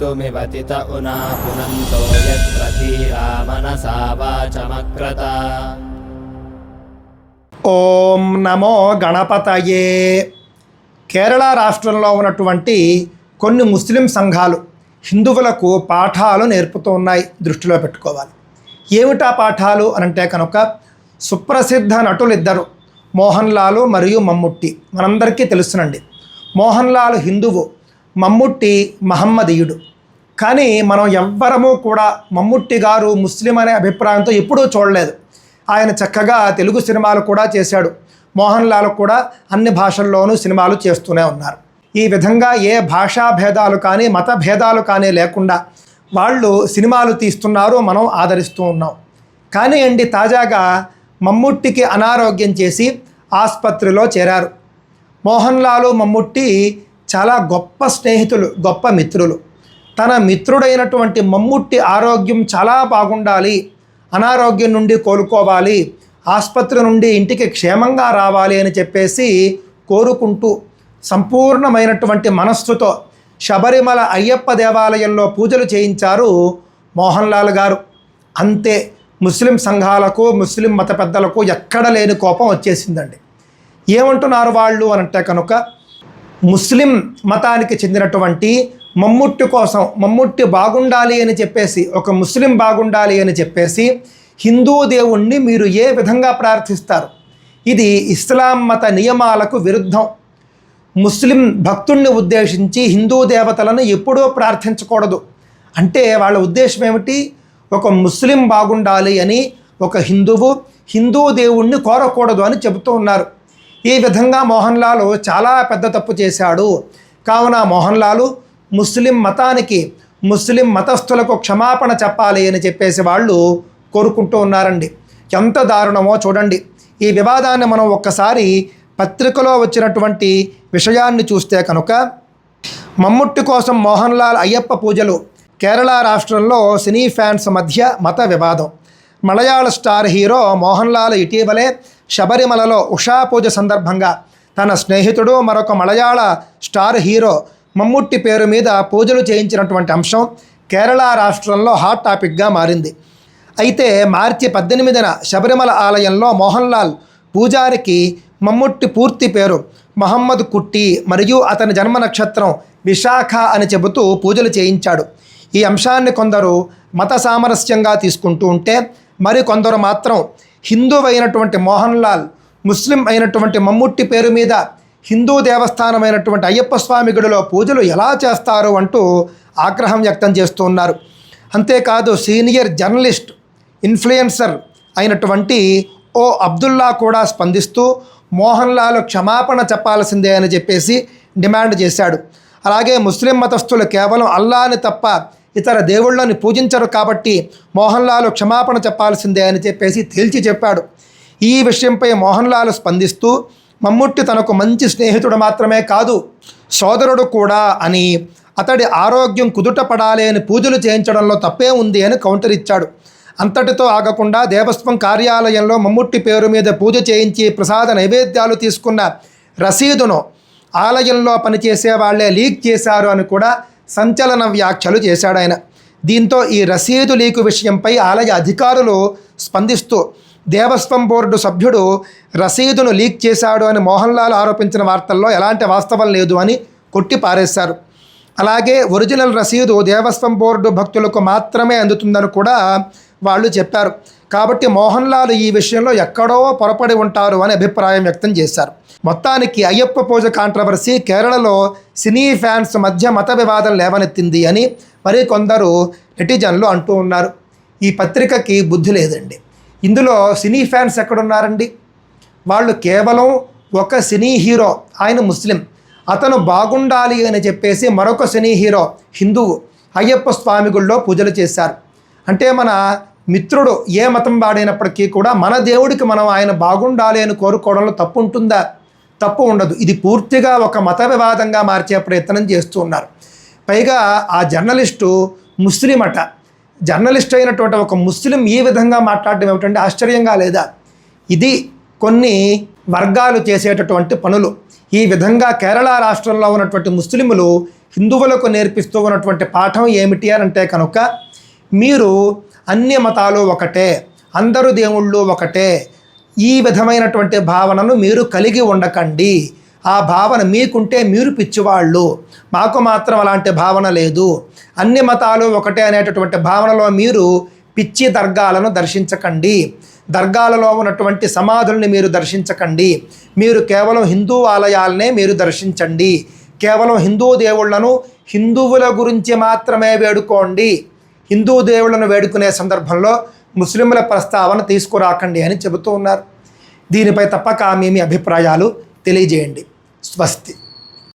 कर्तुमिवतित उना पुनन्तो यत्र धीरा मनसा वाचमक्रता ఓం నమో గణపతయే కేరళ రాష్ట్రంలో ఉన్నటువంటి కొన్ని ముస్లిం సంఘాలు హిందువులకు పాఠాలు నేర్పుతూ ఉన్నాయి దృష్టిలో పెట్టుకోవాలి ఏమిటా పాఠాలు అని అంటే కనుక సుప్రసిద్ధ నటులు ఇద్దరు మోహన్ లాలు మరియు మమ్ముట్టి మనందరికీ తెలుసునండి మోహన్ లాల్ హిందువు మమ్ముట్టి మహమ్మదీయుడు. కానీ మనం ఎవ్వరము కూడా మమ్ముట్టి గారు ముస్లిం అనే అభిప్రాయంతో ఎప్పుడూ చూడలేదు. ఆయన చక్కగా తెలుగు సినిమాలు కూడా చేశాడు. మోహన్ లాల్ కూడా అన్ని భాషల్లోనూ సినిమాలు చేస్తూనే ఉన్నారు. ఈ విధంగా ఏ భాషా భేదాలు కానీ మత భేదాలు కానీ లేకుండా వాళ్ళు సినిమాలు తీస్తున్నారు మనం ఆదరిస్తూ ఉన్నాం. కానీ అండి తాజాగా మమ్ముట్టికి అనారోగ్యం చేసి ఆసుపత్రిలో చేరారు. మోహన్ లాలు మమ్ముట్టి చాలా గొప్ప స్నేహితులు గొప్ప మిత్రులు. తన మిత్రుడైనటువంటి మమ్ముట్టి ఆరోగ్యం చాలా బాగుండాలి. అనారోగ్యం నుండి కోలుకోవాలి. ఆసుపత్రి నుండి ఇంటికి క్షేమంగా రావాలి అని చెప్పేసి కోరుకుంటూ సంపూర్ణమైనటువంటి మనస్సుతో శబరిమల అయ్యప్ప దేవాలయంలో పూజలు చేయించారు మోహన్ లాల్ గారు. అంతే ముస్లిం సంఘాలకు ముస్లిం మత పెద్దలకు ఎక్కడ లేని కోపం వచ్చేసిందండి. ఏమంటున్నారు వాళ్ళు అనంటే కనుక ముస్లిం మతానికి చెందినటువంటి మమ్ముట్టి కోసం మమ్ముట్టి బాగుండాలి అని చెప్పేసి ఒక ముస్లిం బాగుండాలి అని చెప్పేసి హిందూ దేవుణ్ణి మీరు ఏ విధంగా ప్రార్థిస్తారు? ఇది ఇస్లాం మత నియమాలకు విరుద్ధం. ముస్లిం భక్తుణ్ణి ఉద్దేశించి హిందూ దేవతలను ఎప్పుడూ ప్రార్థించకూడదు. అంటే వాళ్ళ ఉద్దేశం ఏమిటి? ఒక ముస్లిం బాగుండాలి అని ఒక హిందువు హిందూ దేవుణ్ణి కోరకూడదు అని చెబుతూ ఉన్నారు. ఈ విధంగా మోహన్ లాల్ చాలా పెద్ద తప్పు చేశాడు. కావున మోహన్ లాలు ముస్లిం మతానికి ముస్లిం మతస్థులకు క్షమాపణ చెప్పాలి అని చెప్పేసి వాళ్ళు కోరుకుంటూ ఉన్నారండి. ఎంత దారుణమో చూడండి. ఈ వివాదాన్ని మనం ఒక్కసారి పత్రికలో వచ్చినటువంటి విషయాన్ని చూస్తే కనుక మమ్ముట్టి కోసం మోహన్ లాల్ అయ్యప్ప పూజలు కేరళ రాష్ట్రంలో సినీ ఫ్యాన్స్ మధ్య మత వివాదం. మలయాళ స్టార్ హీరో మోహన్ లాల్ ఇటీవలే శబరిమలలో ఉషా పూజ సందర్భంగా తన స్నేహితుడు మరొక మలయాళ స్టార్ హీరో మమ్ముట్టి పేరు మీద పూజలు చేయించినటువంటి అంశం కేరళ రాష్ట్రంలో హాట్ టాపిక్గా మారింది. అయితే మార్చి పద్దెనిమిదిన శబరిమల ఆలయంలో మోహన్ లాల్ పూజారికి మమ్ముట్టి పూర్తి పేరు మహమ్మద్ కుట్టి మరియు అతని జన్మ నక్షత్రం విశాఖ అని చెబుతూ పూజలు చేయించాడు. ఈ అంశాన్ని కొందరు మత సామరస్యంగా తీసుకుంటూ ఉంటే మరి కొందరు మాత్రం హిందూ అయినటువంటి మోహన్ లాల్ ముస్లిం అయినటువంటి మమ్ముట్టి పేరు మీద హిందూ దేవస్థానమైనటువంటి అయ్యప్ప స్వామి గుడిలో పూజలు ఎలా చేస్తారు అంటూ ఆగ్రహం వ్యక్తం చేస్తూ ఉన్నారు. అంతేకాదు సీనియర్ జర్నలిస్ట్ ఇన్ఫ్లుయెన్సర్ అయినటువంటి ఓ అబ్దుల్లా కూడా స్పందిస్తూ మోహన్ లాల్ క్షమాపణ చెప్పాల్సిందే అని చెప్పేసి డిమాండ్ చేశాడు. అలాగే ముస్లిం మతస్థులు కేవలం అల్లాని తప్ప ఇతర దేవుళ్ళని పూజించరు కాబట్టి మోహన్ లాల్ క్షమాపణ చెప్పాల్సిందే అని చెప్పేసి తేల్చి చెప్పాడు. ఈ విషయంపై మోహన్ లాల్ స్పందిస్తూ మమ్ముట్టి తనకు మంచి స్నేహితుడు మాత్రమే కాదు సోదరుడు కూడా అని అతడి ఆరోగ్యం కుదుట పడాలి అని పూజలు చేయించడంలో తప్పే ఉంది అని కౌంటర్ ఇచ్చాడు. అంతటితో ఆగకుండా దేవస్వం కార్యాలయంలో మమ్ముట్టి పేరు మీద పూజ చేయించి ప్రసాద నైవేద్యాలు తీసుకున్న రసీదును ఆలయంలో పనిచేసే వాళ్ళే లీక్ చేశారు అని కూడా సంచలన వ్యాఖ్యలు చేశాడు ఆయన. దీంతో ఈ రసీదు లీకు విషయంపై ఆలయ అధికారులు స్పందిస్తూ దేవస్వం బోర్డు సభ్యుడు రసీదును లీక్ చేశాడు అని మోహన్ లాల్ ఆరోపించిన వార్తల్లో ఎలాంటి వాస్తవం లేదు అని కొట్టి పారేశారు అలాగే ఒరిజినల్ రసీదు దేవస్వం బోర్డు భక్తులకు మాత్రమే అందుతుందని కూడా వాళ్ళు చెప్పారు. కాబట్టి మోహన్ లాల్ ఈ విషయంలో ఎక్కడో పొరపడి ఉంటారు అని అభిప్రాయం వ్యక్తం చేశారు. మొత్తానికి అయ్యప్ప పూజ కాంట్రవర్సీ కేరళలో సినీ ఫ్యాన్స్ మధ్య మత వివాదం లేవనెత్తింది అని మరి కొందరు నెటిజన్లు అంటూ ఉన్నారు. ఈ పత్రికకి బుద్ధి లేదండి. ఇందులో సినీ ఫ్యాన్స్ ఎక్కడున్నారండి? వాళ్ళు కేవలం ఒక సినీ హీరో ఆయన ముస్లిం. అతను బాగుండాలి అని చెప్పేసి మరొక సినీ హీరో హిందువు అయ్యప్ప స్వామి గుళ్ళో పూజలు చేశారు. అంటే మన మిత్రుడు ఏ మతం వాడైనప్పటికీ కూడా మన దేవుడికి మనం ఆయన బాగుండాలి అని కోరుకోవడంలో తప్పు ఉంటుందా? తప్పు ఉండదు. ఇది పూర్తిగా ఒక మత వివాదంగా మార్చే ప్రయత్నం చేస్తూ ఉన్నారు. పైగా ఆ జర్నలిస్టు ముస్లిం అట. జర్నలిస్ట్ అయినటువంటి ఒక ముస్లిం ఈ విధంగా మాట్లాడడం ఏమిటంటే ఆశ్చర్యంగా లేదా? ఇది కొన్ని వర్గాలు చేసేటటువంటి పనులు. ఈ విధంగా కేరళ రాష్ట్రంలో ఉన్నటువంటి ముస్లింలు హిందువులకు నేర్పిస్తూ ఉన్నటువంటి పాఠం ఏమిటి అని అంటే కనుక మీరు అన్ని మతాలు ఒకటే అందరు దేవుళ్ళు ఒకటే. ఈ విధమైనటువంటి భావనను మీరు కలిగి ఉండకండి. ఆ భావన మీకుంటే మీరు పిచ్చివాళ్ళు. మాకు మాత్రం అలాంటి భావన లేదు. అన్ని మతాలు ఒకటే అనేటటువంటి భావనలో మీరు పిచ్చి దర్గాలను దర్శించకండి. దర్గాలలో ఉన్నటువంటి సమాధుల్ని మీరు దర్శించకండి. మీరు కేవలం హిందూ ఆలయాలనే మీరు దర్శించండి. కేవలం హిందూ దేవుళ్ళను హిందువుల గురించి మాత్రమే వేడుకోండి. హిందూ దేవుళ్ళను వేడుకునే సందర్భంలో ముస్లింల ప్రస్తావన తీసుకురాకండి అని చెబుతూ ఉన్నారు. దీనిపై తప్పక మీ మీ అభిప్రాయాలు తెలియజేయండి. స్వస్తి.